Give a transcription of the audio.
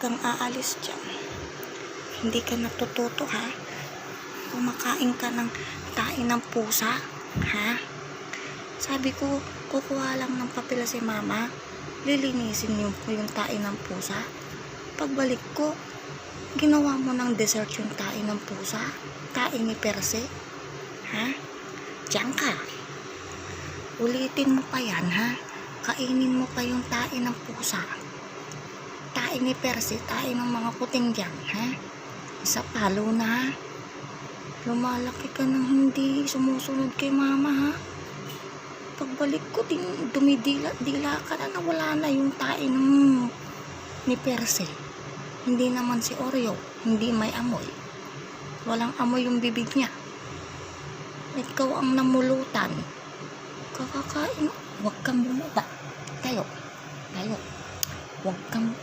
kang aalis dyan. Hindi ka natututo, ha? Kumakain ka ng tain ng pusa, ha? Sabi ko, kukuha lang ng papel si mama. Lilinisin yung, yung tain ng pusa. Pagbalik ko, ginawa mo ng dessert yung tain ng pusa. Tain ni Perse. Ha? Diyan ka. Ulitin mo pa yan, ha? Kainin mo pa yung tain ng pusa. Tain ni Perse, tain ng mga kuting dyan, ha? Isa palo na, ha? Lumalaki ka ng hindi sumusunod kay mama, ha? Pagbalik ko, din, dumidila-dila ka na nawala na yung tain ng ni Perse. Hindi naman si Oreo, hindi may amoy. Walang amoy yung bibig niya. Ikaw ang namulutan. Kakakain. Huwag kang bumaba. Tayo. Tayo. Huwag kang